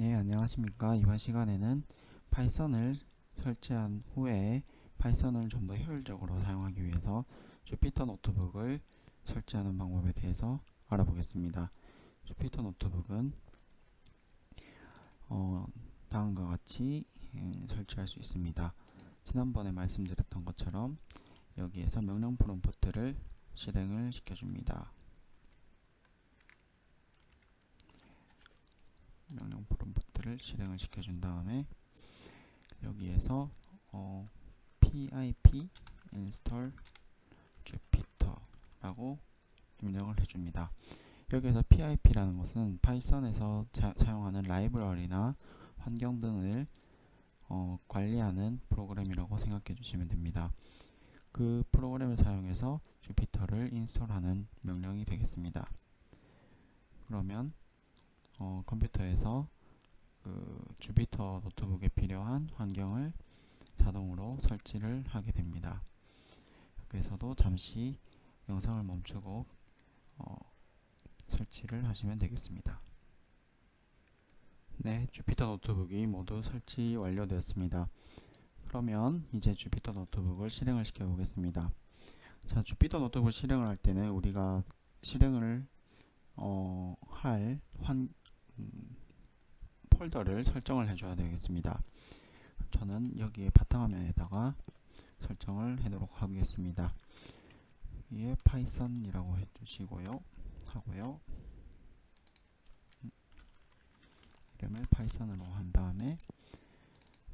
네, 안녕하십니까. 이번 시간에는 파이썬을 설치한 후에 파이썬을 좀 더 효율적으로 사용하기 위해서 주피터 노트북을 설치하는 방법에 대해서 알아보겠습니다. 주피터 노트북은 어, 다음과 같이 예, 설치할 수 있습니다. 지난번에 말씀드렸던 것처럼 여기에서 명령 프롬프트를 실행을 시켜줍니다. 명령 프롬프트를 실행을 시켜준 다음에 여기에서 어, pip install jupyter라고 입력을 해줍니다. 여기서 pip라는 것은 파이썬에서 자, 사용하는 라이브러리나 환경 등을 어, 관리하는 프로그램이라고 생각해 주시면 됩니다. 그 프로그램을 사용해서 주피터를 인스톨하는 명령이 되겠습니다. 그러면 어, 컴퓨터에서 그 주피터 노트북에 필요한 환경을 자동으로 설치를 하게 됩니다. 여기서도 잠시 영상을 멈추고 어, 설치를 하시면 되겠습니다. 네, 주피터 노트북이 모두 설치 완료되었습니다. 그러면 이제 주피터 노트북을 실행을 시켜 보겠습니다. 자, 주피터 노트북 실행을 할 때는 우리가 실행을 어, 할 환, 음, 폴더를 설정을 해줘야 되겠습니다. 저는 여기에 바탕화면에다가 설정을 해도록 하겠습니다. 위에 파이썬이라고 해주시고요. 하고요. 음, 이름을 파이썬으로 한 다음에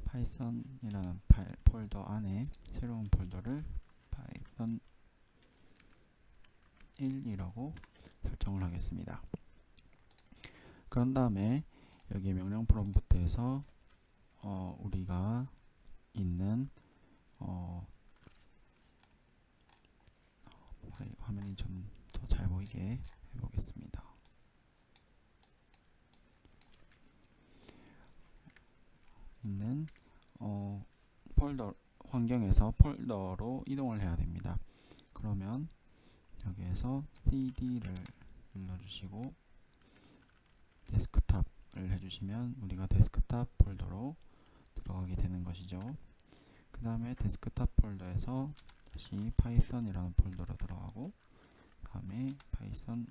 파이썬이라는 파일, 폴더 안에 새로운 폴더를 파이썬 1이라고 설정을 하겠습니다. 그런 다음에 여기 명령 프롬프트에서 어, 우리가 있는 어, 화면이 좀 더 잘 보이게 해보겠습니다. 있는 어, 폴더 환경에서 폴더로 이동을 해야 됩니다. 그러면 여기에서 cd를 눌러주시고 데스크탑 을 해주시면 우리가 데스크탑 폴더로 들어가게 되는 것이죠. 그 다음에 데스크탑 폴더에서 다시 파이썬이라는 폴더로 들어가고 다음에 파이썬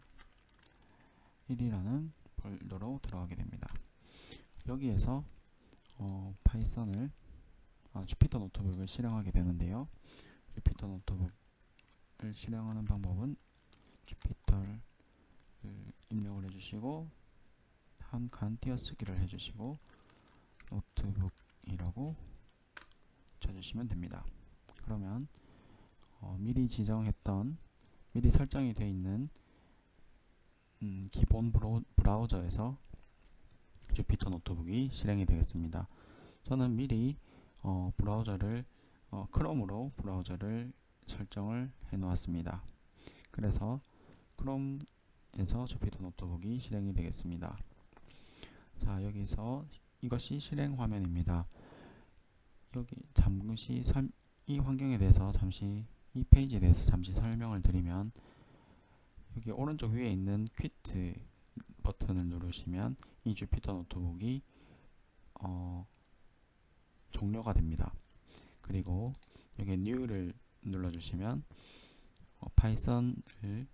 1이라는 폴더로 들어가게 됩니다. 여기에서 어, 파이썬을 아, 주피터 노트북을 실행하게 되는데요. 주피터 노트북을 실행하는 방법은 주피터를 입력을 해주시고 한 칸 띄어쓰기를 해주시고 노트북이라고 쳐주시면 됩니다. 그러면 어, 미리 지정했던 미리 설정이 되어 있는 음, 기본 브라우저에서 주피터 노트북이 실행이 되겠습니다. 저는 미리 어, 브라우저를 어, 크롬으로 브라우저를 설정을 해 놓았습니다. 그래서 크롬에서 주피터 노트북이 실행이 되겠습니다. 자 여기서 이것이 실행 화면입니다. 여기 잠시 설, 이 환경에 대해서 잠시 이 페이지에 대해서 잠시 설명을 드리면 여기 오른쪽 위에 있는 퀴트 버튼을 누르시면 이 주피터 노트북이 어, 종료가 됩니다. 그리고 여기 new를 눌러주시면 어, 파이썬을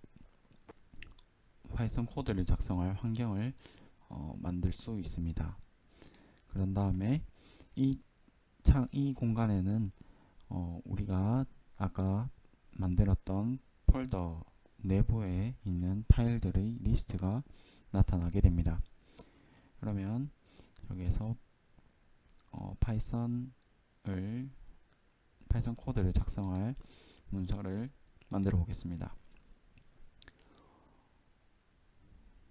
파이썬 코드를 작성할 환경을 어, 만들 수 있습니다. 그런 다음에 이 창, 이 공간에는 어, 우리가 아까 만들었던 폴더 내부에 있는 파일들의 리스트가 나타나게 됩니다. 그러면 여기에서 어, 파이썬을 파이썬 코드를 작성할 문서를 만들어 보겠습니다.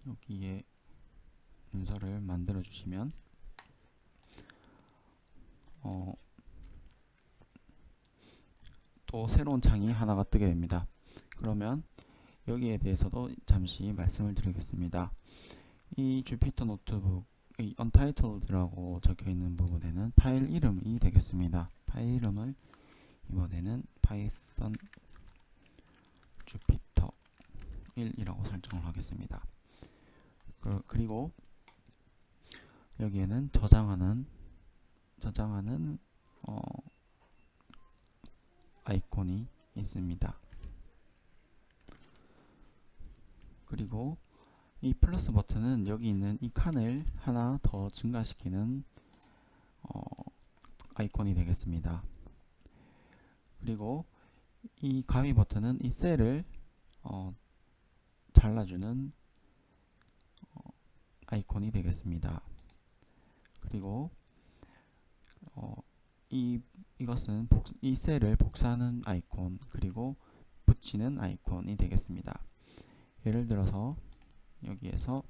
여기에 문서를 만들어 주시면 어, 또 새로운 창이 하나가 뜨게 됩니다. 그러면 여기에 대해서도 잠시 말씀을 드리겠습니다. 이 주피터 노트북 이 untitled라고 적혀 있는 부분에는 파일 이름이 되겠습니다. 파일 이름을 이번에는 python jupyter 1이라고 설정을 하겠습니다. 그, 리고 여기에는 저장하는 저장하는 어, 아이콘이 있습니다. 그리고 이 플러스 버튼은 여기 있는 이 칸을 하나 더 증가시키는 어, 아이콘이 되겠습니다. 그리고 이 가위 버튼은 이 셀을 어, 잘라주는 어, 아이콘이 되겠습니다. 그리고 어, 이 이것은 복, 이 셀을 복사하는 아이콘 그리고 붙이는 아이콘이 되겠습니다. 예를 들어서 여기에서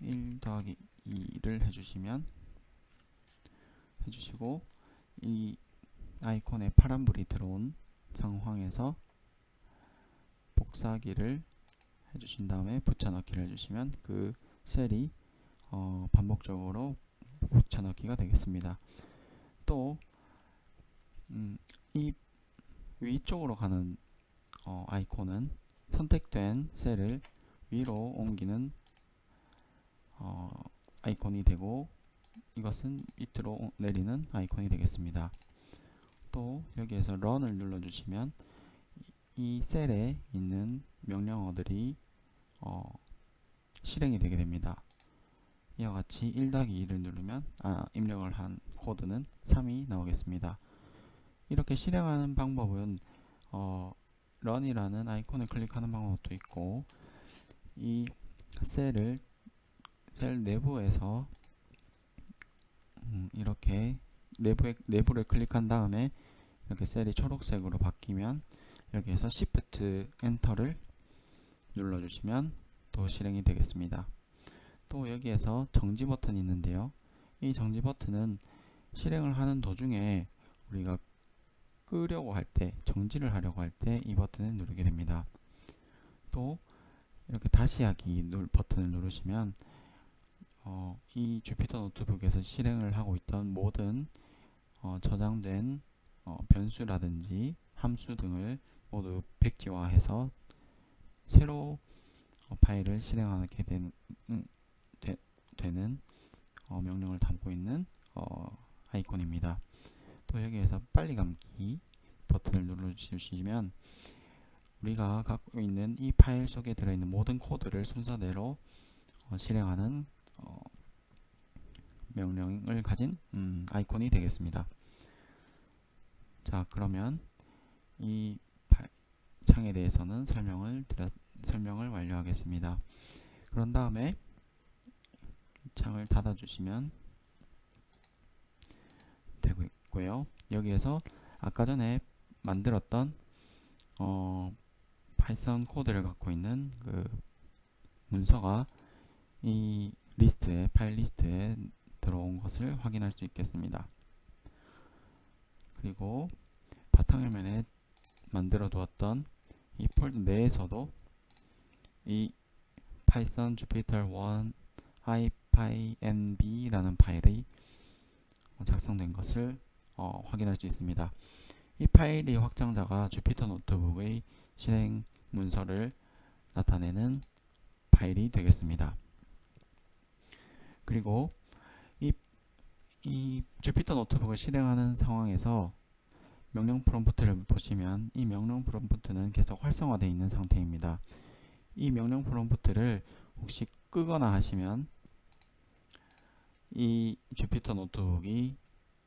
1 더하기 2를 해주시면 해주시고 이 아이콘에 파란불이 들어온 상황에서 복사하기를 해주신 다음에 붙여넣기를 해주시면 그 셀이 어, 반복적으로 붙여넣기가 되겠습니다. 또, 음, 이 위쪽으로 가는 어, 아이콘은 선택된 셀을 위로 옮기는 어, 아이콘이 되고 이것은 밑으로 내리는 아이콘이 되겠습니다. 또 여기에서 run을 눌러주시면 이 셀에 있는 명령어들이 어, 실행이 되게 됩니다. 이와 같이 1 2를 누르면 아, 입력을 한 코드는 3이 나오겠습니다. 이렇게 실행하는 방법은 어, run이라는 아이콘을 클릭하는 방법도 있고 이 셀을 셀 내부에서 음, 이렇게 내부에, 내부를 클릭한 다음에 이렇게 셀이 초록색으로 바뀌면 여기에서 Shift 엔터를 눌러주시면 또 실행이 되겠습니다. 또 여기에서 정지 버튼이 있는데요. 이 정지 버튼은 실행을 하는 도중에 우리가 끄려고 할 때, 정지를 하려고 할 때 이 버튼을 누르게 됩니다. 또 이렇게 다시 하기 버튼을 누르시면 어, 이 주피터 노트북에서 실행을 하고 있던 모든 어, 저장된 어, 변수라든지 함수 등을 모두 백지화해서 새로 어, 파일을 실행하게 된, 음, 되, 는 어, 명령을 담고 있는 어, 아이콘입니다. 또 여기에서 빨리 감기 버튼을 눌러주시면 우리가 갖고 있는 이 파일 속에 들어있는 모든 코드를 순서대로 어, 실행하는 어, 명령을 가진 음, 아이콘이 되겠습니다. 자 그러면 이 창에 대해서는 설명을 드렸, 설명을 완료하겠습니다. 그런 다음에 창을 닫아주시면 되고요. 여기에서 아까 전에 만들었던 어, 파이썬 코드를 갖고 있는 그 문서가 이 리스트에 파일 리스트에 들어온 것을 확인할 수 있겠습니다. 그리고 바탕화면에 만들어 두었던 이 폴더 내에서도 이 python jupyter 1 ipynb라는 파일이 작성된 것을 어, 확인할 수 있습니다. 이 파일이 확장자가 주피터 노트북의 실행 문서를 나타내는 파일이 되겠습니다. 그리고 이, 이 주피터 노트북을 실행하는 상황에서 명령 프롬프트를 보시면 이 명령 프롬프트는 계속 활성화되어 있는 상태입니다. 이 명령 프롬프트를 혹시 끄거나 하시면 이 주피터 노트북이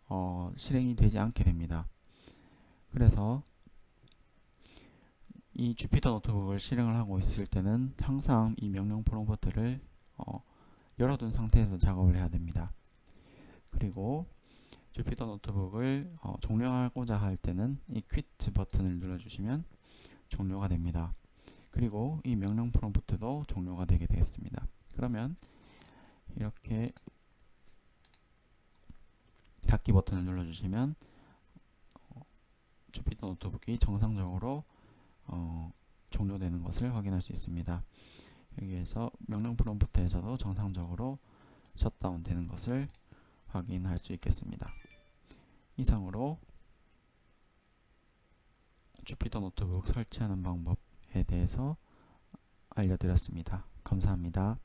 어, 실행이 되지 않게 됩니다. 그래서 이 주피터 노트북을 실행을 하고 있을 때는 항상 이 명령 프롬프트를 어, 열어둔 상태에서 작업을 해야 됩니다. 그리고 주피터 노트북을 어, 종료하고자 할 때는 이 퀴트 버튼을 눌러주시면 종료가 됩니다. 그리고 이 명령 프롬프트도 종료가 되게 되겠습니다. 그러면 이렇게 닫기 버튼을 눌러주시면 어, 주피터 노트북이 정상적으로 어, 종료되는 것을 확인할 수 있습니다. 여기에서 명령 프롬프트에서도 정상적으로 셧다운 되는 것을 확인할 수 있겠습니다. 이상으로 주피터 노트북 설치하는 방법에 대해서 알려드렸습니다. 감사합니다.